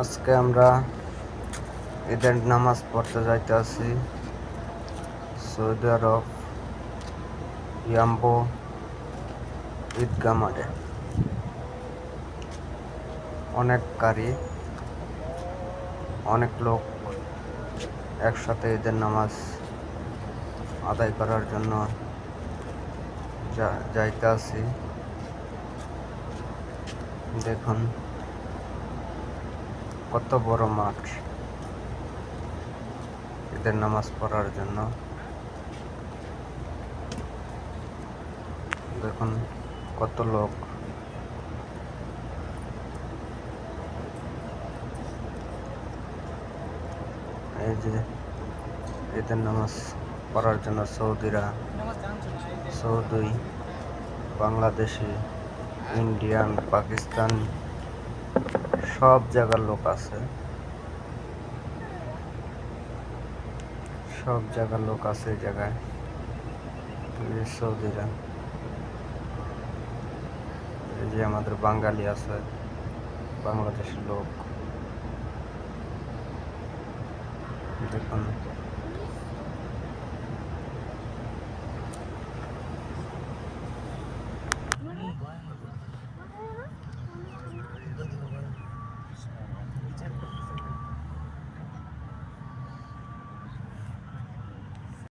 আজকে আমরা ঈদের নামাজ পড়তে যাইতে আছি। সৌদি আরব, ইয়াম্বো ঈদগা মাঠে। অনেক গাড়ি, অনেক লোক একসাথে ঈদের নামাজ আদায় করার জন্য যাইতে আছি। দেখুন। কত বড় মাঠ। ঈদের নামাজ পড়ার জন্য। দেখুন কত লোক। এই যে ঈদের নামাজ পড়ার জন্য সৌদিরা, সৌদি, বাংলাদেশি ইন্ডিয়ান পাকিস্তান সব জায়গার লোক আছে। সব জায়গার লোক আছে এই জায়গায়। সৌদিরা। এই যে আমাদের বাঙালি আছে, বাংলাদেশের লোক। দেখুন।